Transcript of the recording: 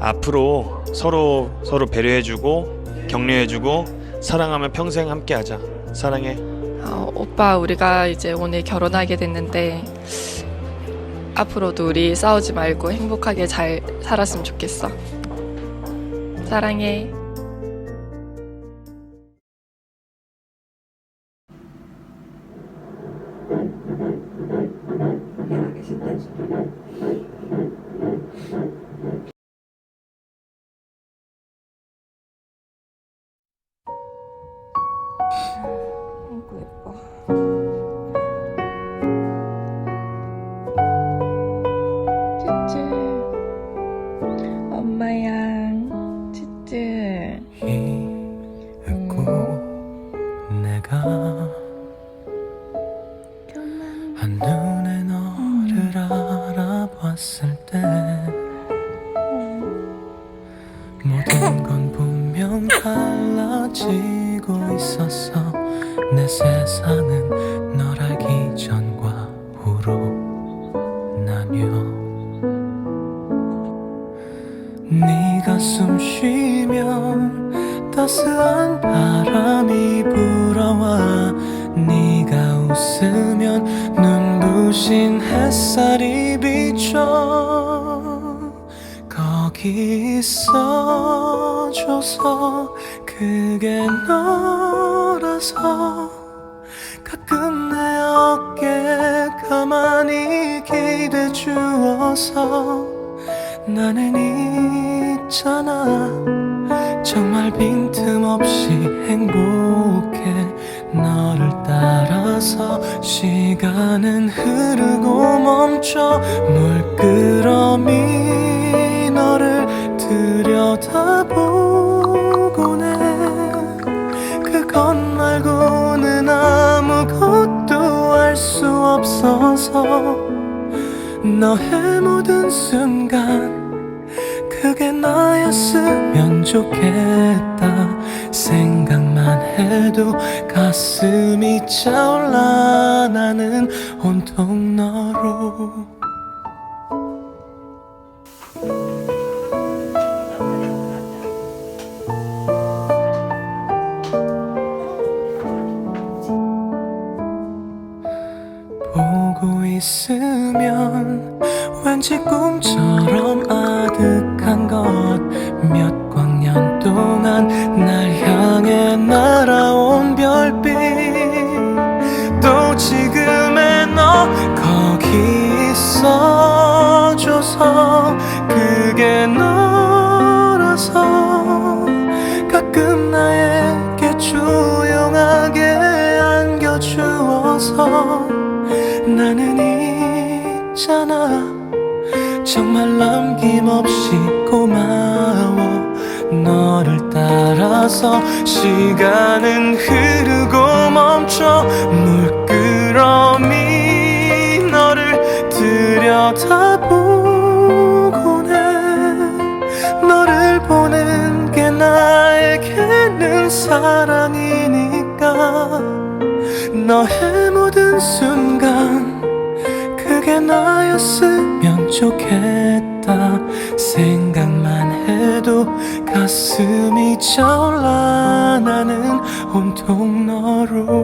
앞으로 서로 서로 배려해주고 격려해주고 사랑하면 평생 함께하자. 사랑해. 어, 오빠 우리가 이제 오늘 결혼하게 됐는데 앞으로도 우리 싸우지 말고 행복하게 잘 살았으면 좋겠어. 사랑해. 아이고 예뻐. 쭈쭈. 엄마야. 쭈쭈. 잊고 내가 한눈에 너를 알아봤을 때 있었어 내 세상은 널 알기 전과 후로 나뉘어. 네가 숨 쉬면 따스한 바람이 불어와. 네가 웃으면 눈부신 햇살이 비춰. 거기 있어줘서 그게 너라서 가끔 내 어깨 가만히 기대 주어서 나는 있잖아. 정말 빈틈없이 행복해. 너를 따라서 시간은 흐르고 멈춰. 물끄러미 너를 들여다보 없어서 너의 모든 순간 그게 나였으면 좋겠다 생각만 해도 가슴이 차올라 나는 온통 너로 있으면 왠지 꿈처럼 아득한 것. 몇 광년 동안 날 향해 날아온 별빛 또 지금의 너 거기 있어줘서 그게 너라서 가끔 나에게 조용하게 안겨주어서 나는 있잖아. 정말 남김없이 고마워. 너를 따라서 시간은 흐르고 멈춰 물끄러미 너를 들여다보곤 해. 너를 보는 게 나에게는 사랑이니까. 너의 모든 순간 그게 나였으면 좋겠다. 생각만 해도 가슴이 차올라 나는 온통 너로